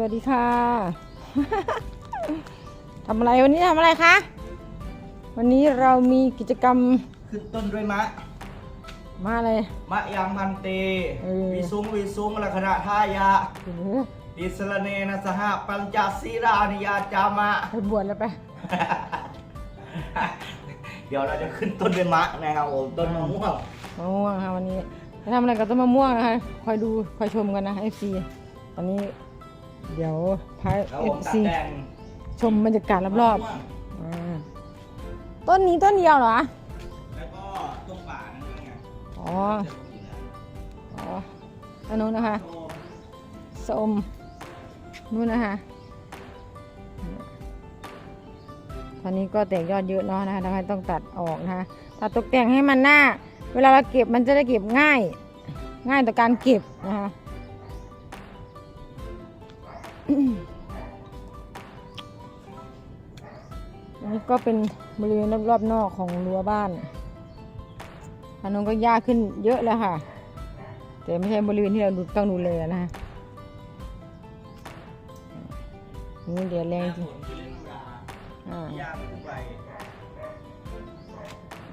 สวัสดีค่ะ ทำอะไรวันนี้ทำอะไรคะ วันนี้เรามีกิจกรรมขึ้นต้นด้วยมะ มาอะไร มะยังมันเตเออวิสุงวิสุงลักขณะทายะโอ้โหอิสระเนนะสหปัญจศีรานิยาจามะ ไปบวชแล้วไป เดี๋ยวเราจะขึ้นต้นด้วยมะนะครับผมต้นมะม่วงมะม่วงค่ะวันนี้จะทำอะไรกับต้นมะม่วงนะคะ คอยดูคอยชมกันนะ FC ตอนนี้ เดี๋ยวพาแล้วผมตัด FC แต่งชมบรรยากาศรอบมะม่วงๆอ่าต้นนี้ต้นเดียวเหรอ แล้วก็ต้นป่านั่นไงอ๋อ อ๋ออันนู้นนะคะโอ้ส้มนู่นนะคะตอนนี้ก็แตกยอดเยอะเนาะนะคะทำให้ต้องตัดออกนะคะตัดตกแต่งให้มันหน้า เวลาเราเก็บมันจะได้เก็บง่าย ง่ายต่อการเก็บนะคะ ก็เป็นบริเวณรอบๆนอกของรั้วบ้านอันนู้นก็ยากขึ้นเยอะแล้วค่ะ แต่ไม่ใช่บริเวณที่เราต้องดูแลนะคะนี่เดี๋ยวแรงจริงอ่า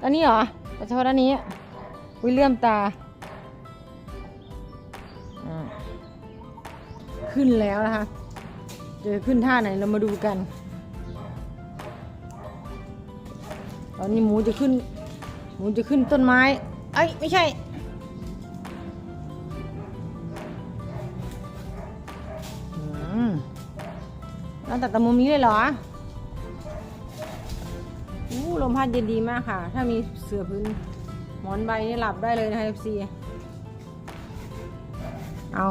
อันนี้เหรอเฉพาะด้านนี้วิเลื่อมตาอ่าขึ้นแล้วนะคะจะขึ้นท่าไหนเรามาดูกัน ตอนนี้หมูจะขึ้น หมูจะขึ้นต้นไม้ เอ้ยไม่ใช่อืมเราตัดตะมุมนี้เลยเหรออู้ลมพัดเย็นดีมากค่ะ ถ้ามีเสื่อพื้นหมอนใบนี่หลับได้เลยนะคะ FC เอา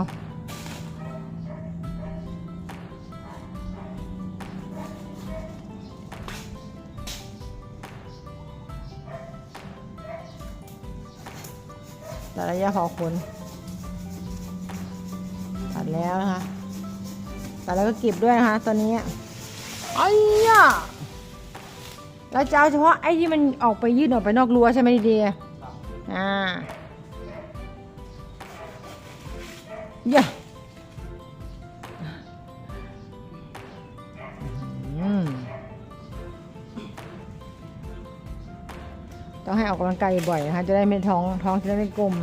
แต่ระยะเผาขนตัดแล้วนะคะตัดแล้วก็เก็บด้วยนะคะตอนนี้ไอ้ยะเราจะเอาเฉพาะไอ้ที่มันออกไปยืดออกไปนอกรั้วใช่ไหมดีเดียอ่าเองให้ออกกำลังกายบ่อยๆนะคะจะได้ไม่ท้องท้องจะได้ไม่กลม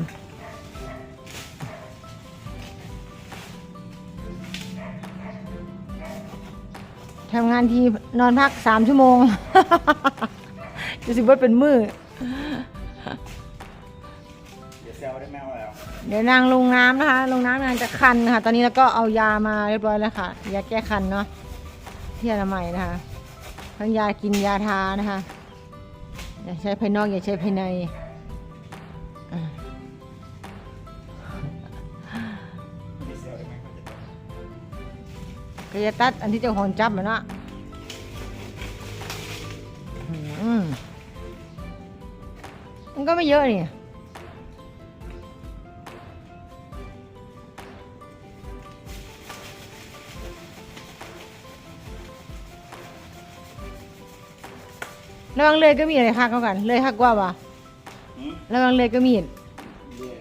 ทำงานทีนอนพักสามชั่วโมงจะสิบว่าเป็นมือเดี๋ยวแซวได้แมวแล้วเดี๋ยวนางลงน้ำนะคะ ลงน้ำนางจะคันค่ะ ตอนนี้แล้วก็เอายามาเรียบร้อยแล้วค่ะยาแก้คันเนาะที่อนามัยนะคะทั้งยากินยาทานะคะ อย่าใช้ภายนอกอย่าใช้ภายในอ่าเดี๋ยวแซวได้ไหมครับก็จะตัดอันที่เจ้าของจับมันเนาะมันก็ไม่เยอะนี่ ระวังเลยก็มีอะไรคักเขากัน เลยคักกว่าปะระวังเลยก็มีดเรื่อย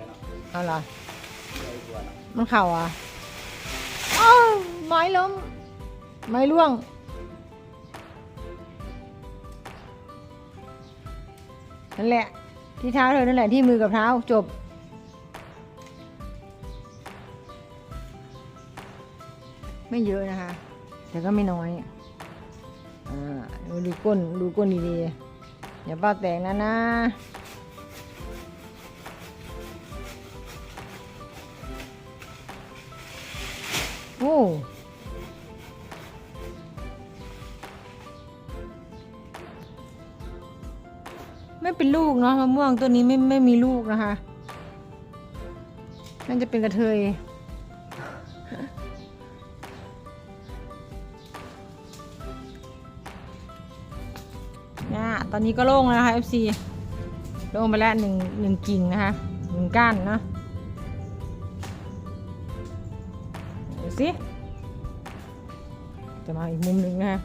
เนาล่ะเรื่อยตัวเนาะมันเข่าอะอ้าวไม้ล้ม ไม้ร่วงนั่นแหละ ที่เท้าเธอนั่นแหละที่มือกับเท้าจบไม่เยอะนะคะ แต่ก็ไม่น้อย อ่าดูดูก้นดูก้นดีๆอย่าเป้าแตกนะนะโอ้ไม่เป็นลูกเนาะมะม่วงตัวนี้ไม่ไม่มีลูกนะคะน่าจะเป็นกระเทย ตอนนี้ก็โล่งแล้วนะคะ FC โล่งไปแล้วหนึ่งหนึ่งกิ่งนะคะหนึ่งก้านเนาะดูสิจะมาอีกมุมหนึ่งนะคะ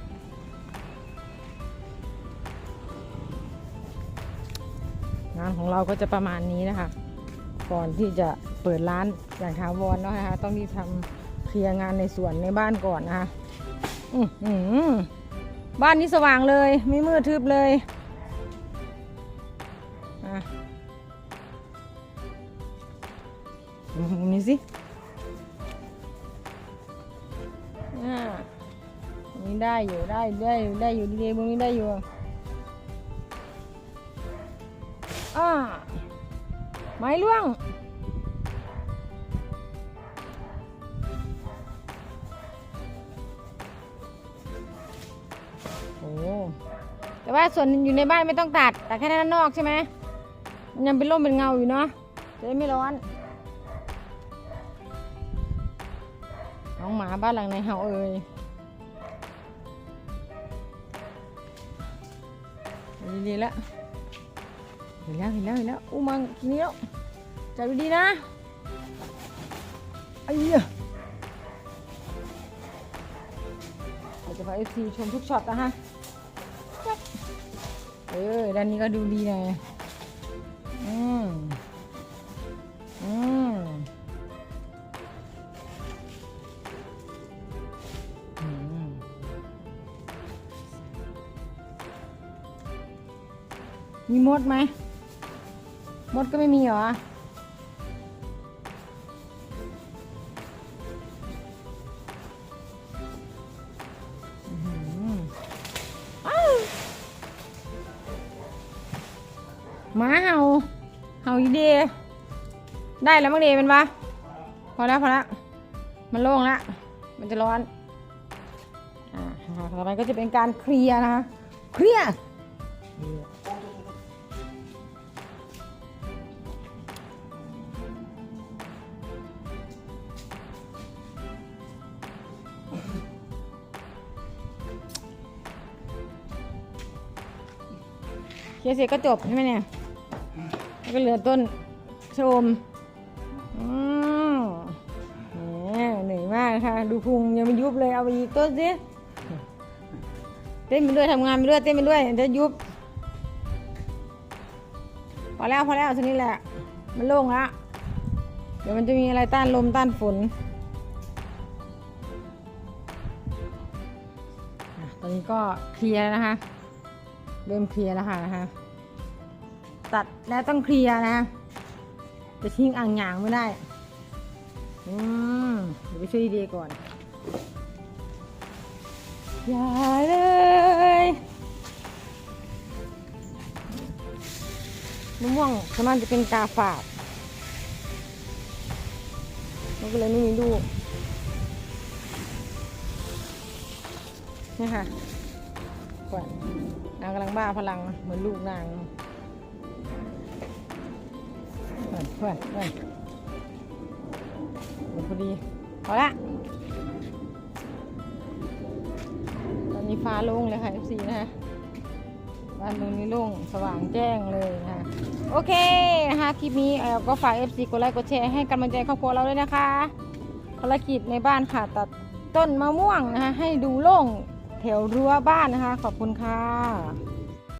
งานของเราก็จะประมาณนี้นะคะ ก่อนที่จะเปิดร้านอย่างถาวรเนาะนะคะ ต้องรีทำเคลียร์งานในสวนในบ้านก่อนนะคะ อื้อหือ บ้านนี้สว่างเลย ไม่มืดทึบเลยอะดูนี้สิอ่าอันนี้ได้อยู่ได้ได้ได้อยู่ดีๆมุมนี้ได้อยู่อ่าไม้ล่วง ส่วนอยู่ในบ้านไม่ต้องตัดแต่แค่ด้านนอกใช่ไหมยังเป็นร่มเป็นเงาอยู่เนาะจะได้ไม่ร้อนน้องหมาบ้านหลังไหนเหาเอ่ยดีๆแล้วเห็นแล้วเห็นแล้วเห็นแล้วอู้มังทีนี้แล้วจับดีๆนะไอ้เหี้ยเดี๋ยวจะพาเอฟซีชมทุกช็อตนะฮะ ออ ด้านนี้ก็ดูดีหน่อยอืมอืมมีมดไหม มดก็ไม่มีเหรอ หมาเห่าเห่าอีเดได้แล้วมั้งเดเป็นปะพอแล้วพอแล้วมันโล่งแล้วมันจะร้อนอ่าต่อไปก็จะเป็นการเคลียร์นะคะเคลียร์เคลียร์เสร็จก็จบใช่ไหมเนี่ย แล้วก็เหลือต้นชมอืมแหมเหนื่อยมากค่ะ ดูพุงยังไม่ยุบเลย เอาไปอีกต้นสิ เต้นไปด้วยทำงานไปด้วยเต้นไปด้วยจะยุบ พอแล้วพอแล้วทีนี้แหละ มันโล่งละเดี๋ยวมันจะมีอะไรต้านลมต้านฝนตอนนี้ก็เคลียร์นะคะ เริ่มเคลียร์แล้วค่ะนะคะ ตัดแล้วต้องเคลียร์นะ จะทิ้งอ่างหยางไม่ได้ อืมเดี๋ยวไปช่วยดีๆก่อน อย่าเลยมะม่วงสามารถจะเป็นกาฝากมันก็เลยไม่มีลูกนี่ค่ะก่อนนางกำลังบ้าพลังเหมือนลูกนาง เพื่อนเพื่อนเพื่อนโอ้พอดีพอละ ตอนนี้ฟ้าโล่งเลยค่ะ FC นะคะบ้านตรงนี้โล่งสว่างแจ้งเลยนะคะโอเคนะคะคลิปนี้เอ่อก็ฝาก FC กดไลค์กดแชร์ให้กำลังใจครอบครัวเราด้วยนะคะภารกิจในบ้านค่ะตัดต้นมะม่วงนะคะให้ดูโล่งแถวรั้วบ้านนะคะ ขอบคุณค่ะ